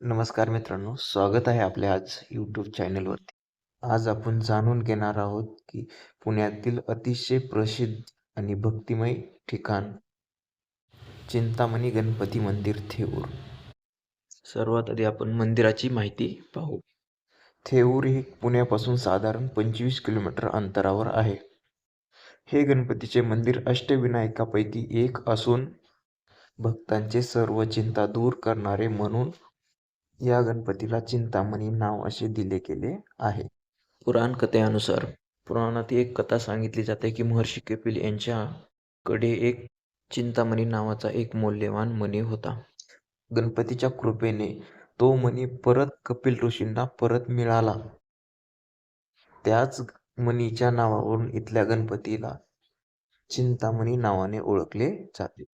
नमस्कार मित्रांनो, स्वागत आहे आपल्या आज यूट्यूब चॅनलवरती. आज आपण जाणून घेणार आहोत की पुण्यातील अतिशय प्रसिद्ध आणि भक्तिमय ठिकाण चिंतामणी गणपती मंदिर थेऊर. सर्वात आधी आपण मंदिराची माहिती पाहू. थेऊर हे पुण्यापासून साधारण पंचवीस किलोमीटर अंतरावर आहे. हे गणपतीचे मंदिर अष्टविनायकापैकी एक असून भक्तांचे सर्व चिंता दूर करणारे म्हणून या गणपतीला चिंतामणी नाव असे दिले गेले आहे. पुराण कथेनुसार पुराणात एक कथा सांगितली जाते की महर्षी कपिल यांच्याकडे एक चिंतामणी नावाचा एक मौल्यवान मणी होता. गणपतीच्या कृपेने तो मणी परत कपिल ऋषींना परत मिळाला. त्याच मणीच्या नावावरून इथल्या गणपतीला चिंतामणी नावाने ओळखले जाते.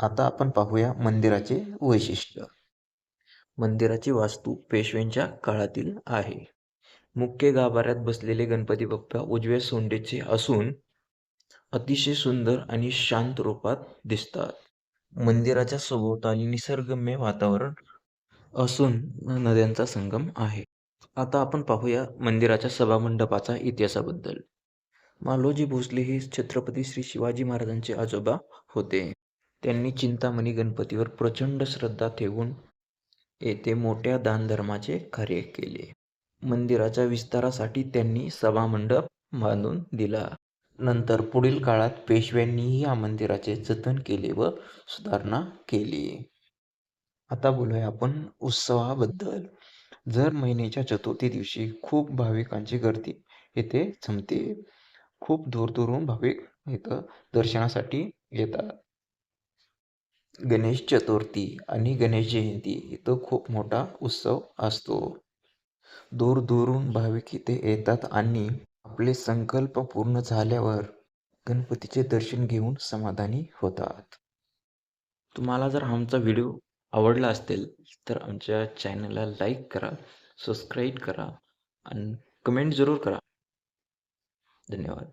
आता आपण पाहूया मंदिराचे वैशिष्ट्य. मंदिराची वास्तू पेशव्यांच्या काळातील आहे. मुख्य गाभाऱ्यात बसलेले गणपती बाप्पा उजव्या सोंडेचे असून अतिशय सुंदर आणि शांत रूपात दिसतात. मंदिराच्या सभोवताली निसर्गम्य वातावरण असून नद्यांचा संगम आहे. आता आपण पाहूया मंदिराच्या सभामंडपाचा इतिहासाबद्दल. मालोजी भोसले हे छत्रपती श्री शिवाजी महाराजांचे आजोबा होते. त्यांनी चिंतामणी गणपतीवर प्रचंड श्रद्धा ठेवून येथे मोठ्या दानधर्माचे कार्य केले. मंदिराच्या विस्तारासाठी त्यांनी सभामंडप बांधून दिला. नंतर पुढील काळात पेशव्यांनीही या मंदिराचे जतन केले व सुधारणा केली. आता बोलूया आपण उत्सवाबद्दल. जर महिन्याच्या चतुर्थी दिवशी खूप भाविकांची गर्दी येथे जमते. खूप दूरदूरहून भाविक इथं दर्शनासाठी येतात. गणेश चतुर्थी आणि गणेश जयंती इथं खूप मोठा उत्सव असतो. दूरदूरहून भाविक इथे येतात आणि आपले संकल्प पूर्ण झाल्यावर गणपतीचे दर्शन घेऊन समाधानी होतात. तुम्हाला जर आमचा व्हिडिओ आवडला असेल तर आमच्या चॅनलला लाईक करा, सबस्क्राईब करा आणि कमेंट जरूर करा. धन्यवाद.